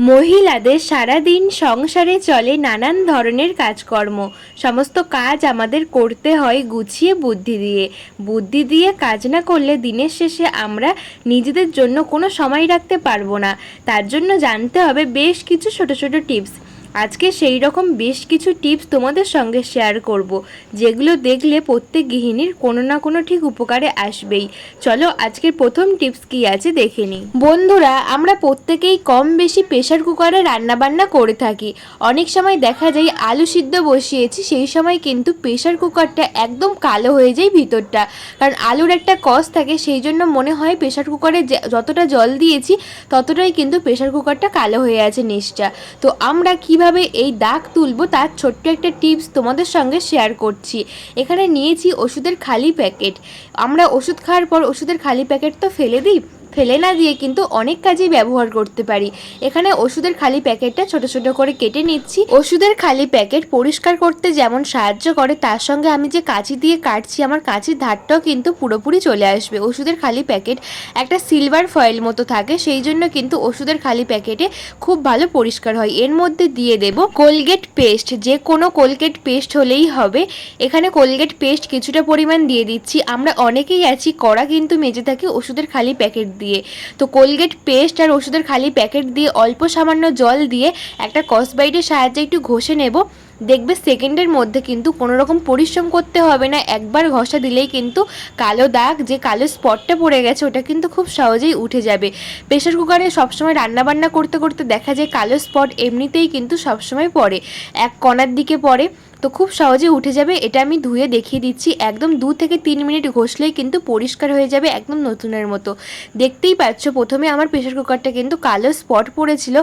মহিলাদের সারা দিন সংসারে চলে নানান ধরনের কাজকর্ম। সমস্ত কাজ আমাদের করতে হয় গুছিয়ে বুদ্ধি দিয়ে। বুদ্ধি দিয়ে কাজ না করলে দিনের শেষে আমরা নিজেদের জন্য কোনো সময় রাখতে পারব না। তার জন্য জানতে হবে বেশ কিছু ছোট ছোট টিপস। আজকে সেই রকম বেশ কিছু টিপস তোমাদের সঙ্গে শেয়ার করব, যেগুলো দেখলে প্রত্যেক গৃহিণীর কোনো না কোনো ঠিক উপকারে আসবেই। চলো আজকের প্রথম টিপস কি আছে দেখে নিই। বন্ধুরা, আমরা প্রত্যেকেই কম বেশি প্রেশার কুকারে রান্না বান্না করে থাকি। অনেক সময় দেখা যায় আলু সিদ্ধ বসিয়েছি, সেই সময় কিন্তু প্রেশার কুকারটা একদম কালো হয়ে যায় ভিতরটা। কারণ আলুর একটা কস থাকে, সেই জন্য মনে হয় প্রেশার কুকারে যতটা জল দিয়েছি, ততটাই কিন্তু প্রেশার কুকারটা কালো হয়ে আছে নিচটা তো আমরা কীভাবে এই দাগ তুলবো তার ছোট্ট একটা টিপস তোমাদের সঙ্গে শেয়ার করছি। এখানে নিয়েছি ওষুধের খালি প্যাকেট। আমরা ওষুধ খাওয়ার পর ওষুধের খালি প্যাকেট তো ফেলে দিই। ফেলে না দিয়ে কিন্তু অনেক কাজেই ব্যবহার করতে পারি। এখানে ওষুধের খালি প্যাকেটটা ছোট ছোট করে কেটে নিচ্ছি। ওষুধের খালি প্যাকেট পরিষ্কার করতে যেমন সাহায্য করে, তার সঙ্গে আমি যে কাঁচি দিয়ে কাটছি, আমার কাঁচির ধারটাও কিন্তু পুরোপুরি চলে আসবে। ওষুধের খালি প্যাকেট একটা সিলভার ফয়েল মতো থাকে, সেই জন্য কিন্তু ওষুধের খালি প্যাকেটে খুব ভালো পরিষ্কার হয়। এর মধ্যে দিয়ে দেব কোলগেট পেস্ট। যে কোনো কোলগেট পেস্ট হলেই হবে। এখানে কোলগেট পেস্ট কিছুটা পরিমাণ দিয়ে দিচ্ছি। আমরা অনেকেই আছি, কড়া কিন্তু মেজে থাকি ওষুধের খালি প্যাকেট দিয়ে। তো কোলগেট পেস্ট আর ওষুধের খালি প্যাকেট দিয়ে অল্প সামান্য জল দিয়ে একটা কসবাইটের সাহায্যে একটু ঘষে নেব। দেখবে সেকেন্ডের মধ্যে কিন্তু কোনো রকম পরিশ্রম করতে হবে না। একবার ঘষা দিলেই কিন্তু কালো দাগ, যে কালো স্পটটা পড়ে গেছে, ওটা কিন্তু খুব সহজেই উঠে যাবে। প্রেশার কুকারে সবসময় রান্নাবান্না করতে করতে দেখা যায় কালো স্পট এমনিতেই কিন্তু সবসময় পড়ে। এক কণার দিকে পড়ে, তো খুব সহজে উঠে যাবে। এটা আমি ধুয়ে দেখিয়ে দিচ্ছি। একদম দু থেকে তিন মিনিট ঘষলেই কিন্তু পরিষ্কার হয়ে যাবে একদম নতুনের মতো। দেখতেই পাচ্ছ, প্রথমে আমার প্রেশার কুকারটা কিন্তু কালো স্পট পড়েছিল।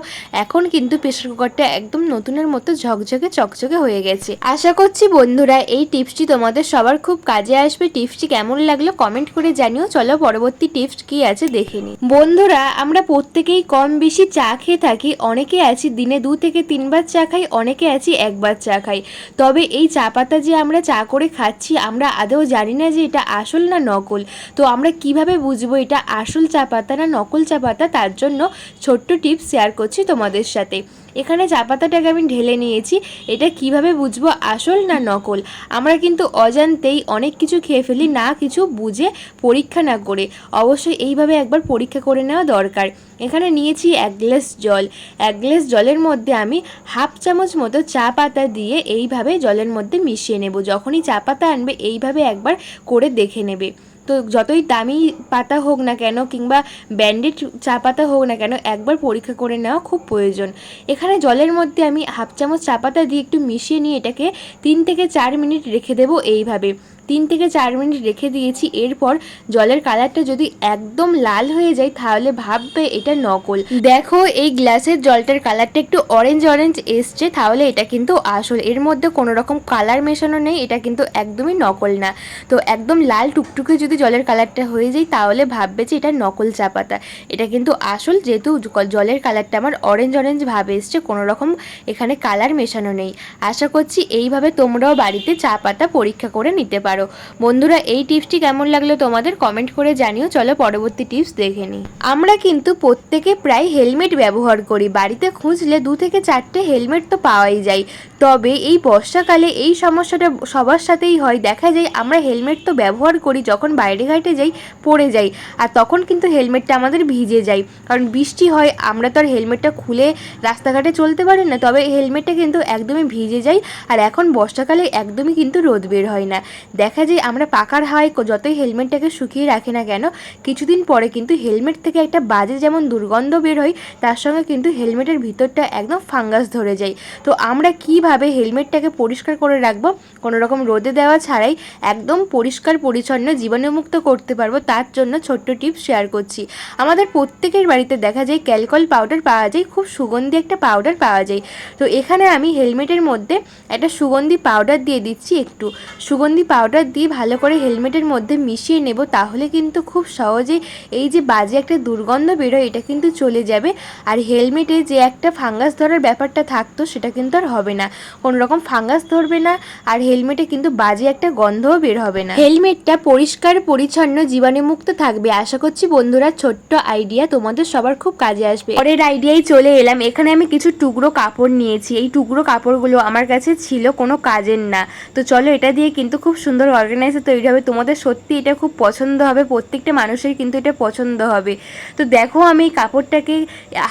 এখন কিন্তু প্রেশার কুকারটা একদম নতুনের মতো ঝকঝকে চকচকে হয়ে গেছে। আশা করছি বন্ধুরা, এই টিপসটি তোমাদের সবার খুব কাজে আসবে। টিপসটি কেমন লাগল কমেন্ট করে জানিও। চলো পরবর্তী টিপস কি আছে দেখে নিই। বন্ধুরা, আমরা প্রত্যেকেই কম বেশি চা খেয়ে থাকি। অনেকে আছি দিনে দু থেকে তিনবার চা খাই, অনেকে আছি একবার চা খাই। তবে এই চা পাতা যে আমরা চা করে খাচ্ছি, আমরা আদৌ জানি না যে এটা আসল না নকল। তো আমরা কীভাবে বুঝব এটা আসল চা পাতা না নকল চা পাতা? তার জন্য ছোট্ট টিপস শেয়ার করছি তোমাদের সাথে। এখানে চা পাতাটাকে আমি ঢেলে নিয়েছি। এটা কীভাবে বুঝব, আসল না নকল? আমরা কিন্তু অজান্তেই অনেক কিছু খেয়ে ফেলি, না কিছু বুঝে পরীক্ষা না করে। অবশ্যই এইভাবে একবার পরীক্ষা করে নেওয়া দরকার। এখানে নিয়েছি এক গ্লাস জল। এক গ্লাস জলের মধ্যে আমি হাফ চামচ মতো চা পাতা দিয়ে এইভাবে জলের মধ্যে মিশিয়ে নেব। যখনই চা পাতা আনবে, এইভাবে একবার করে দেখে নেবে। তো যতই দামি পাতা হোক না কেন কিংবা ব্যান্ডেড চা পাতা হোক না কেন, একবার পরীক্ষা করে নেওয়া খুব প্রয়োজন। এখানে জলের মধ্যে আমি হাফ চামচ চা পাতা দিয়ে একটু মিশিয়ে নিয়ে এটাকে তিন থেকে চার মিনিট রেখে দেবো এইভাবে। তিন থেকে চার মিনিট রেখে দিয়েছি, এরপর জলের কালারটা যদি একদম লাল হয়ে যায়, তাহলে ভাববে এটা নকল। দেখো, এই গ্লাসের জলটার কালারটা একটু অরেঞ্জ অরেঞ্জ এসছে, তাহলে এটা কিন্তু আসল। এর মধ্যে কোনো রকম কালার মেশানো নেই, এটা কিন্তু একদমই নকল না। তো একদম লাল টুকটুকে যদি জলের কালারটা হয়ে যায়, তাহলে ভাববে যে এটা নকল চা পাতা। এটা কিন্তু আসল, যেহেতু জলের কালারটা আমার অরেঞ্জ অরেঞ্জ ভাবে এসছে কোনো রকম এখানে কালার মেশানো নেই। আশা করছি এইভাবে তোমরাও বাড়িতে চা পাতা পরীক্ষা করে নিতে পারো। বন্ধুরা, এই টিপসটি কেমন লাগল তোমাদের কমেন্ট করে জানিও। চলো পরবর্তী টিপস দেখে নিই। আমরা কিন্তু প্রত্যেকে প্রায় হেলমেট ব্যবহার করি। বাড়িতে খুঁজলে দু থেকে চারটে হেলমেট তো পাওয়াই যায়। তবে এই বর্ষাকালে এই সমস্যাটা সবার সাথেই হয়। দেখা যায় আমরা হেলমেট তো ব্যবহার করি যখন বাইরে ঘাটে যাই, পড়ে যাই। আর তখন কিন্তু হেলমেটটা আমাদের ভিজে যায়। কারণ বৃষ্টি হয়, আমরা তো আর হেলমেটটা খুলে রাস্তাঘাটে চলতে পারি না। তবে হেলমেটটা কিন্তু একদমই ভিজে যায়। আর এখন বর্ষাকালে একদমই কিন্তু রোদ বের হয় না। দেখা যায় আমরা পাকার হাওয়ায় যতই হেলমেটটাকে শুকিয়ে রাখি না কেন, কিছুদিন পরে কিন্তু হেলমেট থেকে একটা বাজে যেমন দুর্গন্ধ বের হয়, তার সঙ্গে কিন্তু হেলমেটের ভিতরটা একদম ফাঙ্গাস ধরে যায়। তো আমরা কীভাবে হেলমেটটাকে পরিষ্কার করে রাখব? কোনো রকম রোদে দেওয়া ছাড়াই একদম পরিষ্কার, পরিচ্ছন্ন, জীবাণুমুক্ত করতে পারব, তার জন্য ছোট্ট টিপস শেয়ার করছি। আমাদের প্রত্যেকের বাড়িতে দেখা যায় ক্যালকল পাউডার পাওয়া যায়, খুব সুগন্ধি একটা পাউডার পাওয়া যায়। তো এখানে আমি হেলমেটের মধ্যে একটা সুগন্ধি পাউডার দিয়ে দিচ্ছি একটু। সুগন্ধি পাউডার পাউডার দিয়ে ভালো করে হেলমেটের মধ্যে মিশিয়ে নেব, তাহলে কিন্তু খুব সহজেই এই যে বাজে একটা দুর্গন্ধ বেরোয়, এটা কিন্তু চলে যাবে। আর হেলমেটে যে একটা ফাঙ্গাস ধরার ব্যাপারটা থাকতো, সেটা কিন্তু আর হবে না। কোনো রকম ফাঙ্গাস ধরবে না, আর হেলমেটে কিন্তু বাজে একটা গন্ধও বের হবে না। হেলমেটটা পরিষ্কার, পরিচ্ছন্ন, জীবাণুমুক্ত থাকবে। আশা করছি বন্ধুরা, ছোট্ট আইডিয়া তোমাদের সবার খুব কাজে আসবে। পরের আইডিয়ায় চলে এলাম। এখানে আমি কিছু টুকরো কাপড় নিয়েছি। এই টুকরো কাপড়গুলো আমার কাছে ছিল, কোনো কাজের না। তো চলো এটা দিয়ে কিন্তু খুব সুন্দর অর্গানাইজার তৈরি হবে। তোমাদের সত্যি এটা খুব পছন্দ হবে, প্রত্যেকটা মানুষের কিন্তু এটা পছন্দ হবে। তো দেখো আমি এই কাপড়টাকে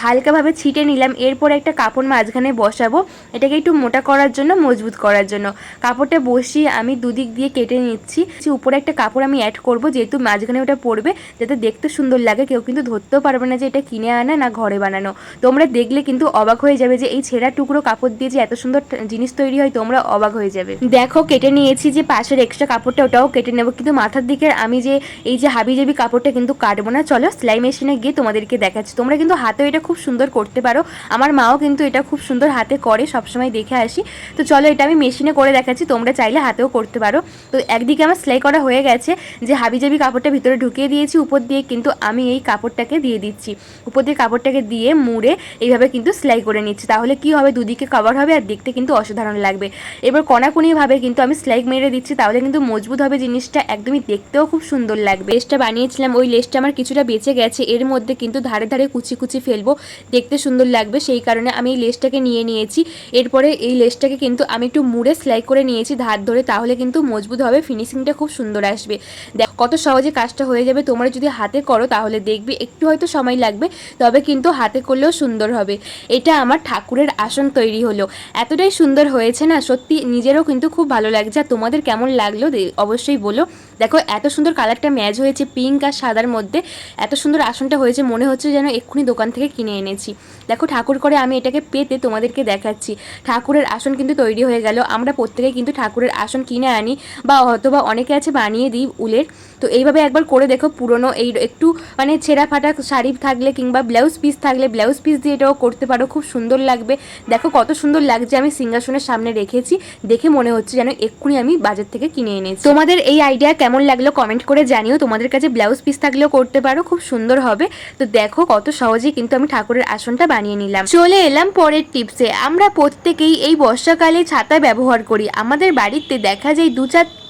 হালকাভাবে ছিটে নিলাম, এরপর একটা কাপড় মাঝখানে বসাবো। এটাকে একটু মোটা করার জন্য, মজবুত করার জন্য। কাপড়টা বসিয়ে আমি দুদিক দিয়ে কেটে নিচ্ছি। উপরে একটা কাপড় আমি অ্যাড করব, যেহেতু মাঝখানে ওটা পড়বে, যাতে দেখতে সুন্দর লাগে। কেউ কিন্তু ধরতেও পারবে না যে এটা কিনে আনা না ঘরে বানানো। তোমরা দেখলে কিন্তু অবাক হয়ে যাবে যে এই ছেঁড়া টুকরো কাপড় দিয়ে যে এত সুন্দর জিনিস তৈরি হয়, তোমরা অবাক হয়ে যাবে। দেখো কেটে নিয়েছি যে পাশের এক্সট্রা কাপড়টা ওটাও কেটে নেব। কিন্তু মাথার দিকের আমি যে, এই যে হাবি জাবি কাপড়টা কিন্তু কাটবো না। চলো, সেলাই মেশিনে গিয়ে তোমাদেরকে দেখাচ্ছি। তোমরা কিন্তু হাতেও এটা খুব সুন্দর করতে পারো। আমার মাও কিন্তু এটা খুব সুন্দর হাতে করে, সবসময় দেখে আসি। তো চলো, এটা আমি মেশিনে করে দেখাচ্ছি। তোমরা চাইলে হাতেও করতে পারো। তো একদিকে আমার সেলাই করা হয়ে গেছে যে হাবিজাবি কাপড়টা ভিতরে ঢুকিয়ে দিয়েছি, উপর দিয়ে কিন্তু আমি এই কাপড়টাকে দিয়ে দিচ্ছি। উপর দিয়ে কাপড়টাকে দিয়ে মুড়ে এইভাবে কিন্তু সেলাই করে নিচ্ছি। তাহলে কি হবে? দুদিকে কভার হবে আর দেখতে কিন্তু অসাধারণ লাগবে। এবার কণাকুনিভাবে কিন্তু আমি সেলাই মেরে দিচ্ছি। তাহলে কিন্তু মজবুত হবে জিনিসটা একদমই দেখতেও খুব সুন্দর লাগবে। লেসটা বানিয়েছিলাম, ওই লেসটা আমার কিছুটা বেঁচে গেছে, এর মধ্যে কিন্তু ধারে ধারে কুচি কুচি ফেলব, দেখতে সুন্দর লাগবে, সেই কারণে আমি এই লেসটাকে নিয়ে নিয়েছি। এরপরে এই লেসটাকে কিন্তু আমি একটু মুড়ে সেলাই করে নিয়েছি ধার ধরে, তাহলে কিন্তু মজবুত হবে, ফিনিশিংটা খুব সুন্দর আসবে। দেখ, কত সহজে কাজটা হয়ে যাবে, তোমরা যদি হাতে করো তাহলে দেখবে, একটু হয়তো সময় লাগবে, তবে কিন্তু হাতে করলেও সুন্দর হবে। এটা আমার ঠাকুরের আসন তৈরি হলো। এতটাই সুন্দর হয়েছে না, সত্যি নিজেরও কিন্তু খুব ভালো লাগছে, আর তোমাদের কেমন লাগল অবশ্যই বলো। দেখো, এত সুন্দর কালারটা ম্যাচ হয়েছে পিঙ্ক আর সাদার মধ্যে। এত সুন্দর আসনটা হয়েছে, মনে হচ্ছে যেন এক্ষুনি দোকান থেকে কিনে এনেছি। দেখো, ঠাকুর করে আমি এটাকে পেতে তোমাদেরকে দেখাচ্ছি। ঠাকুরের আসন কিন্তু তৈরি হয়ে গেল। আমরা প্রত্যেকে কিন্তু ঠাকুরের আসন কিনে আনি বা অথবা অনেকে আছে বানিয়ে দিই উলের। তো এইভাবে একবার করে দেখো পুরনো এই একটু মানে ছেঁড়া ফাটা শাড়ি থাকলে কিংবা ব্লাউজ পিস থাকলে ব্লাউজ পিস দিয়ে এটাও করতে পারো, খুব সুন্দর লাগবে। দেখো কত সুন্দর লাগছে, আমি সিংহাসনের সামনে রেখেছি, দেখে মনে হচ্ছে যেন এক্ষুনি আমি বাজার থেকে কিনে এনেছি। তোমাদের এই আইডিয়া কেমন লাগল কমেন্ট করে জানিও, তোমাদের কাছে ব্লাউজ পিস থাকলেও করতে পারো, খুব সুন্দর হবে। তো দেখো কত সহজেই কিন্তু আমি ঠাকুরের আসনটা বানিয়ে নিলাম। চলে এলাম পরের টিপসে আমরা প্রত্যেকেই এই বর্ষাকালে ছাতা ব্যবহার করি। আমাদের বাড়িতে দেখা যায় দু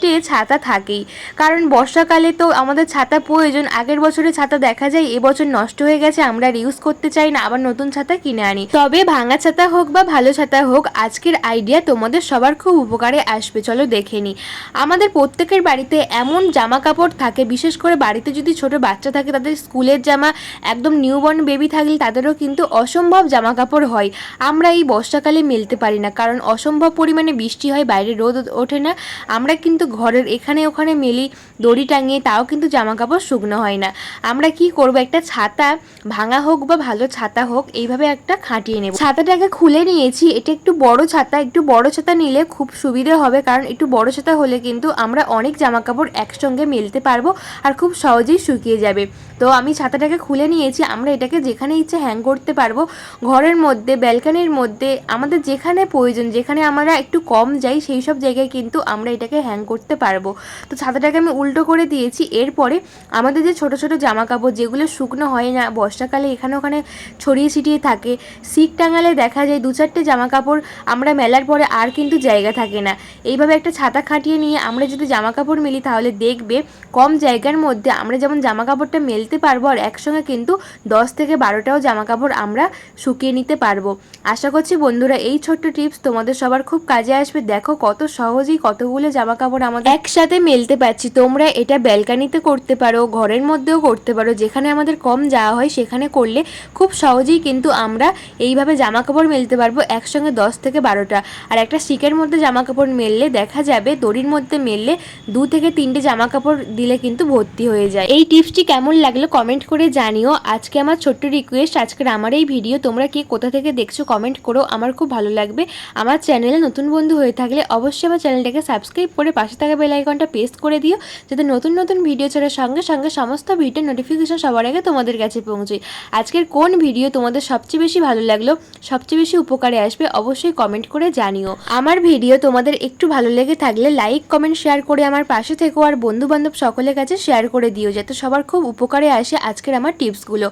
চারটে ছাতা থাকেই। কারণ বর্ষাকালে তো আমাদের ছাতা প্রয়োজন। আগের বছরে ছাতা দেখা যায়, এবছর নষ্ট হয়ে গেছে, আমরা ইউজ করতে চাই না, আবার নতুন ছাতা কিনে আনি। তবে ভাঙা ছাতা হোক বা ভালো ছাতা হোক, আজকের আইডিয়া তোমাদের সবার খুব উপকারে আসবে, চলো দেখে নি। আমাদের প্রত্যেকের বাড়িতে এমন জামা কাপড় থাকে, বিশেষ করে বাড়িতে যদি ছোট বাচ্চা থাকে, তাদের স্কুলের জামা, একদম নিউবর্ন বেবি থাকলে তাদেরও কিন্তু অসম্ভব জামা কাপড় হয়। আমরা এই বর্ষাকালে মেলতে পারি না, কারণ অসম্ভব পরিমাণে বৃষ্টি হয়, বাইরে রোদ ওঠে না। আমরা কিন্তু ঘরের এখানে ওখানে মেলি দড়ি টাঙিয়ে তাও কিন্তু জামা কাপড় শুকনো হয় না। আমরা কি করব? একটা ছাতা, ভাঙা হোক বা ভালো ছাতা হোক, এইভাবে একটা খাটিয়ে নেব। ছাতাটাকে খুলে নিয়েছি। এটা একটু বড় ছাতা, একটু বড় ছাতা নিলে খুব সুবিধে হবে, কারণ একটু বড় ছাতা হলে কিন্তু আমরা অনেক জামা কাপড় একসঙ্গে মেলতে পারব আর খুব সহজেই শুকিয়ে যাবে। তো আমি ছাতাটাকে খুলে নিয়েছি। আমরা এটাকে যেখানে ইচ্ছে হ্যাং করতে পারব। ঘরের মধ্যে, ব্যালকানির মধ্যে, আমাদের যেখানে প্রয়োজন, যেখানে আমরা একটু কম যাই, সেই সব জায়গায় কিন্তু আমরা এটাকে হ্যাং করতে পারব। তো ছাতাটাকে আমি উল্টো করে দিয়েছি। এরপরে আমাদের যে ছোট ছোট জামা কাপড় যেগুলো শুকনো হয় না, বর্ষাকালে এখানে ওখানে ছড়িয়ে ছিটিয়ে থাকে সিক টাঙালে দেখা যায় দু চারটে জামা কাপড় আমরা মেলার পরে আর কিন্তু জায়গা থাকে না। এইভাবে একটা ছাতা খাটিয়ে নিয়ে আমরা যদি জামা কাপড় মেলি, তাহলে দেখবে কম জায়গার মধ্যে আমরা যেমন জামা কাপড়টা মেলতে পারব, আর একসঙ্গে কিন্তু দশ থেকে বারোটাও জামা কাপড় আমরা শুকিয়ে নিতে পারব। আশা করছি বন্ধুরা, এই ছোট্ট টিপস তোমাদের সবার খুব কাজে আসবে। দেখো কত সহজেই কতগুলো জামা কাপড় আমাদের একসাথে মেলতে পারছি। তোমরা এটা ব্যালকানিতে করতে পারো, ঘরের মধ্যেও করতে পারো। যেখানে আমাদের কম যাওয়া হয়, সেখানে করলে খুব সহজেই কিন্তু আমরা এইভাবে জামা কাপড় মেলতে পারব একসঙ্গে দশ থেকে বারোটা। আর একটা শিকের মধ্যে জামা কাপড় মেললে দেখা যাবে, দড়ির মধ্যে মেললে দু থেকে তিনটে জামা কাপড় দিলে কিন্তু ভর্তি হয়ে যায়। এই টিপসটি কেমন লাগল কমেন্ট করে জানিও। আজকে আমার ছোট্ট রিকোয়েস্ট আজকের আমার এই ভিডিও তোমরা কে কোথা থেকে দেখছ কমেন্ট করো, আমার খুব ভালো লাগবে। আমার চ্যানেলে নতুন বন্ধু হয়ে থাকলে অবশ্যই আমার চ্যানেলটাকে সাবস্ক্রাইব করে পাশে পাশে থাকা বেল আইকনটা পেস্ট করে দিও, যাতে নতুন নতুন ভিডিও ছাড়ার সঙ্গে সঙ্গে সমস্ত ভিডিও নোটিফিকেশন সবার আগে তোমাদের কাছে পৌঁছয়। আজকের কোন ভিডিও তোমাদের সবচেয়ে বেশি ভালো লাগল, সবচেয়ে বেশি উপকারে আসবে অবশ্যই কমেন্ট করে জানিও। আমার ভিডিও তোমাদের একটু ভালো লেগে থাকলে লাইক কমেন্ট শেয়ার করে আমার পাশে থেকো আর বন্ধু বান্ধব সকলের কাছে শেয়ার করে দিও, যাতে সবার খুব উপকারে আসে আজকের আমার টিপসগুলো